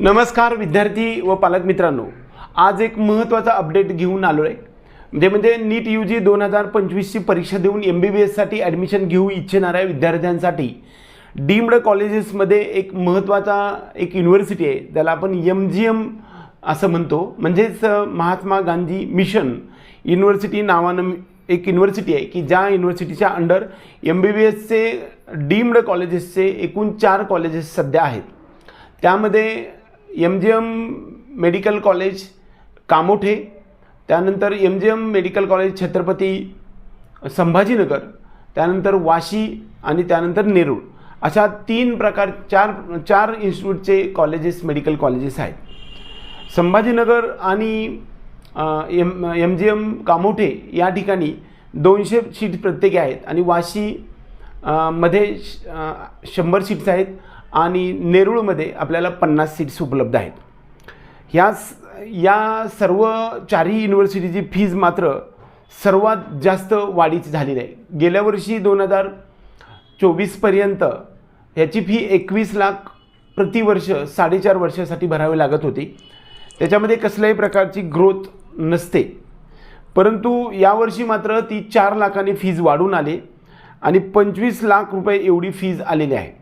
नमस्कार विद्यार्थी व पालक मित्रांनो. आज एक महत्त्वाचा अपडेट घेऊन आलो आहे म्हणजे म्हणजे नीट यू जी दोन हजार पंचवीसची परीक्षा देऊन एम बी बी एससाठी ॲडमिशन घेऊ इच्छिणाऱ्या विद्यार्थ्यांसाठी डीम्ड कॉलेजेसमध्ये एक महत्त्वाचा एक युनिव्हर्सिटी आहे. ज्याला आपण एम जी एम असं म्हणतो. म्हणजेच महात्मा गांधी मिशन युनिव्हर्सिटी नावानं एक युनिव्हर्सिटी आहे की ज्या युनिव्हर्सिटीच्या अंडर एम बी बी एसचे डीम्ड कॉलेजेसचे एकूण चार कॉलेजेस सध्या आहेत. त्यामध्ये M G M medical college Kamothe. त्यानंतर M G M medical college Chhatrapati Sambhajinagar. त्यानंतर वाशी आणि त्यानंतर नेरूळ. अशा तीन प्रकार चार चार इन्स्टिट्यूटचे कॉलेजेस मेडिकल कॉलेजेस आहेत. संभाजीनगर आणि M M G M Kamothe या ठिकाणी दोनशे सीट प्रत्येकी आहेत. आणि वाशी मध्ये श- शंभर सीट्स आहेत. आणि नेरूळमध्ये आपल्याला पन्नास सीट्स उपलब्ध आहेत. ह्या या सर्व चारही युनिव्हर्सिटीची फीज मात्र सर्वात जास्त वाढीची झालेली आहे. गेल्या वर्षी दोन हजार चोवीसपर्यंत ह्याची फी एकवीस लाख प्रतिवर्ष साडेचार वर्षासाठी भरावी लागत होती. त्याच्यामध्ये कसल्याही प्रकारची ग्रोथ नसते. परंतु यावर्षी मात्र ती चार लाखांनी फीज वाढून आली आणि पंचवीस लाख रुपये एवढी फीज आलेली आहे.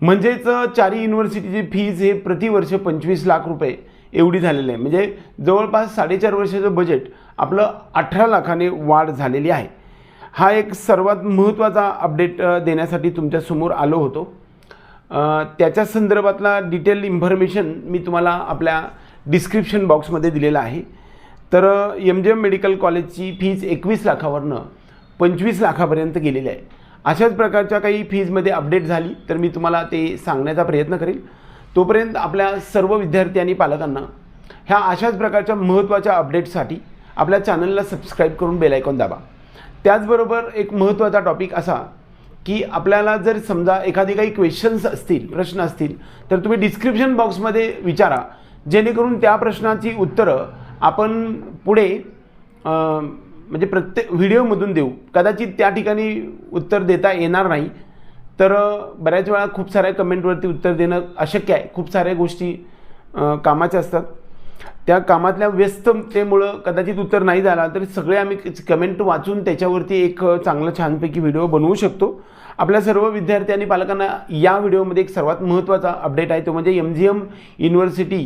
म्हणजेच चारी युनिव्हर्सिटीची फीज हे प्रतिवर्ष पंचवीस लाख रुपये एवढी झालेली आहे. म्हणजे जवळपास साडेचार वर्षाचं बजेट आपलं अठरा लाखाने वाढ झालेली आहे. हा एक सर्वात महत्त्वाचा अपडेट देण्यासाठी तुमच्यासमोर आलो होतो. त्याच्या संदर्भातला डिटेल इन्फॉर्मेशन मी तुम्हाला आपल्या डिस्क्रिप्शन बॉक्समध्ये दिलेलं आहे. तर एम जी एम मेडिकल कॉलेजची फीज एकवीस लाखावरनं पंचवीस लाखापर्यंत गेलेली आहे. अशाच प्रकारच्या काही फीजमध्ये अपडेट झाली तर मी तुम्हाला ते सांगण्याचा प्रयत्न करेल. तोपर्यंत आपल्या सर्व विद्यार्थी आणि पालकांना ह्या अशाच प्रकारच्या महत्त्वाच्या अपडेट्ससाठी आपल्या चॅनलला सबस्क्राईब करून बेलायकॉन दाबा. त्याचबरोबर एक महत्त्वाचा टॉपिक असा की आपल्याला जर समजा एखादी काही क्वेश्चन्स असतील प्रश्न असतील तर तुम्ही डिस्क्रिप्शन बॉक्समध्ये विचारा. जेणेकरून त्या प्रश्नाची उत्तरं आपण पुढे म्हणजे प्रत्येक व्हिडिओमधून देऊ. कदाचित त्या ठिकाणी उत्तर देता येणार नाही. तर बऱ्याच वेळा खूप साऱ्या कमेंटवरती उत्तर देणं अशक्य आहे. खूप साऱ्या गोष्टी कामाच्या असतात. त्या कामातल्या व्यस्ततेमुळं कदाचित उत्तर नाही झाला तरी सगळे आम्ही कमेंट वाचून त्याच्यावरती एक चांगला छानपैकी व्हिडिओ बनवू शकतो. आपल्या सर्व विद्यार्थी आणि पालकांना या व्हिडिओमध्ये एक सर्वात महत्त्वाचा अपडेट आहे तो म्हणजे M G M university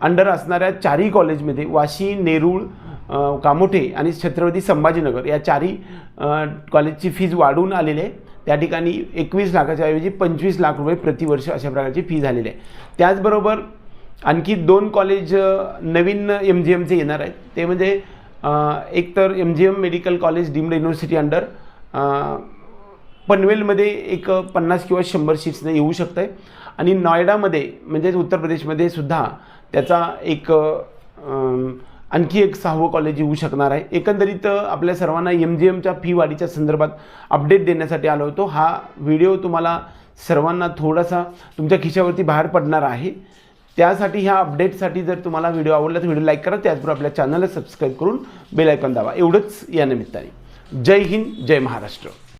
under असणाऱ्या चारही कॉलेजमध्ये वाशी नेरूळ कामोठे आणि छत्रपती संभाजीनगर या चारही कॉलेजची फीज वाढून आलेली आहे त्या ठिकाणी एकवीस लाखाच्या ऐवजी पंचवीस लाख रुपये प्रतिवर्ष अशा प्रकारची फी झालेली आहे. त्याचबरोबर आणखी दोन कॉलेज नवीन एम जी एमचे येणार आहेत. ते म्हणजे एक तर M G M medical college deemed university under पनवेलमध्ये एक पन्नास किंवा शंभर सीट्सने येऊ शकतं आहे आणि नॉयडामध्ये म्हणजेच उत्तर प्रदेशमध्ये सुद्धा त्याचा एक आणखी एक सहावं कॉलेज येऊ शकणार आहे. एकंदरीत आपल्या सर्वांना एम जी एमच्या फी वाढीच्या संदर्भात अपडेट देण्यासाठी आलो होतो. हा व्हिडिओ तुम्हाला सर्वांना थोडासा तुमच्या खिशावरती बाहेर पडणार आहे. त्यासाठी ह्या अपडेटसाठी जर तुम्हाला व्हिडिओ आवडला तर व्हिडिओ लाईक करा. त्याचबरोबर आपल्या चॅनलला सबस्क्राईब करून बेल आयकॉन एवढंच या निमित्ताने. जय हिंद जय महाराष्ट्र.